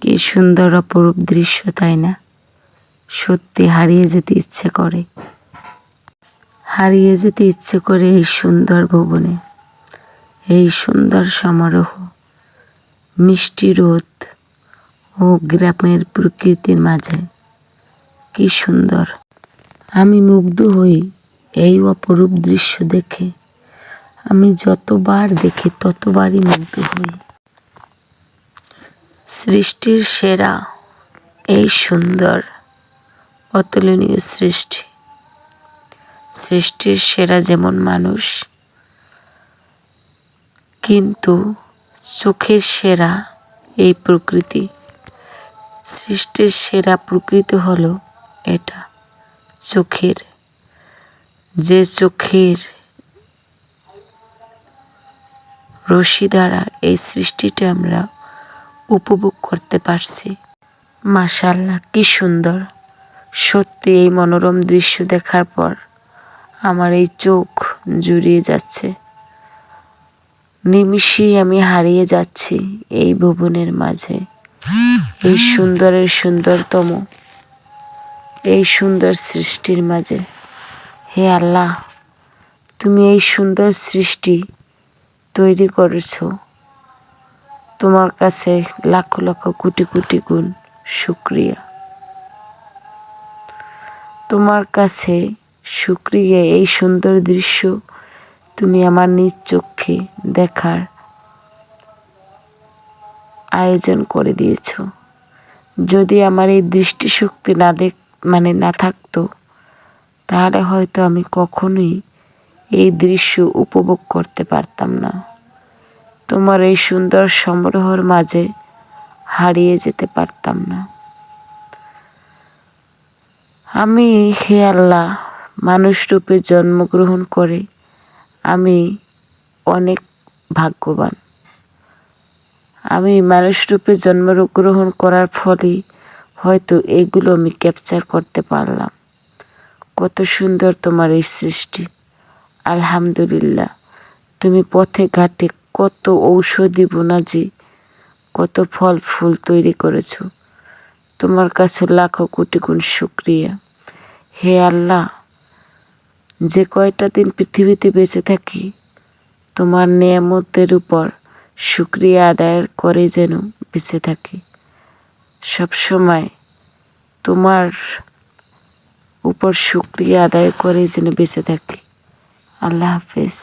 কি সুন্দর অপরূপ দৃশ্য, তাই না? সত্যি হারিয়ে যেতে ইচ্ছে করে। হারিয়ে যেতে ইচ্ছে করে এই সুন্দর ভবনে। এই সুন্দর সমারোহ, মিষ্টি রোদ ও গ্রামের প্রকৃতির মাঝে। কি সুন্দর। আমি মুগ্ধ হই এই অপরূপ দৃশ্য দেখে। আমি যতবার দেখি ততবারই মুগ্ধ হই। সৃষ্টির সেরা এই সুন্দর, অতুলনীয় সৃষ্টি। সৃষ্টির সেরা যেমন মানুষ, কিন্তু চোখের সেরা এই প্রকৃতি। সৃষ্টির সেরা প্রকৃতি হলো এটা, চোখের। যে চোখের রশি দ্বারা এই সৃষ্টিটা আমরা উপভোগ করতে পারছি। মাশাল্লাহ কি সুন্দর। সত্যি এই মনোরম দৃশ্য দেখার পর আমার এই চোখ জুড়িয়ে যাচ্ছে। নিমিষেই আমি হারিয়ে যাচ্ছি এই ভুবনের মাঝে। এই সুন্দরের সুন্দরতম, এই সুন্দর সৃষ্টির মাঝে। হে আল্লাহ, তুমি এই সুন্দর সৃষ্টি তৈরি করেছ। তোমার কাছে লাখ লক্ষ কোটি কোটি গুণ শুক্রিয়া। তোমার কাছে শুক্রিয়া এই সুন্দর দৃশ্য তুমি আমার নিজ চোখে দেখার আয়োজন করে দিয়েছ। যদি আমার এই দৃষ্টিশক্তি না দেখ মানে না থাকতো, তাহলে হয়তো আমি কখনোই এই দৃশ্য উপভোগ করতে পারতাম না। তোমার এই সুন্দর সমারোহর মাঝে হারিয়ে যেতে পারতাম না। আমি হে আল্লাহ, মানুষ রূপে জন্মগ্রহণ করে আমি অনেক ভাগ্যবান। আমি মানুষ রূপে জন্মগ্রহণ করার ফলে হয়তো এগুলো আমি ক্যাপচার করতে পারলাম। কত সুন্দর তোমার এই সৃষ্টি। আলহামদুলিল্লাহ, তুমি পথে ঘাটে কত ঔষধি বোনাজি, কত ফল ফুল তৈরি করেছ। তোমার কাছে লাখো কোটি গুণ শুক্রিয়া। হে আল্লাহ, যে কয়টা দিন পৃথিবীতে বেঁচে থাকি, তোমার নিয়ামতের উপর শুক্রিয়া আদায় করে যেন বেঁচে থাকি। সবসময় তোমার উপর শুক্রিয়া আদায় করে যেন বেঁচে থাকি। আল্লাহ হাফেজ।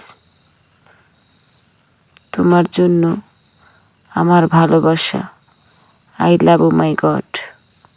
তোমার জন্য আমার ভালোবাসা। I love my god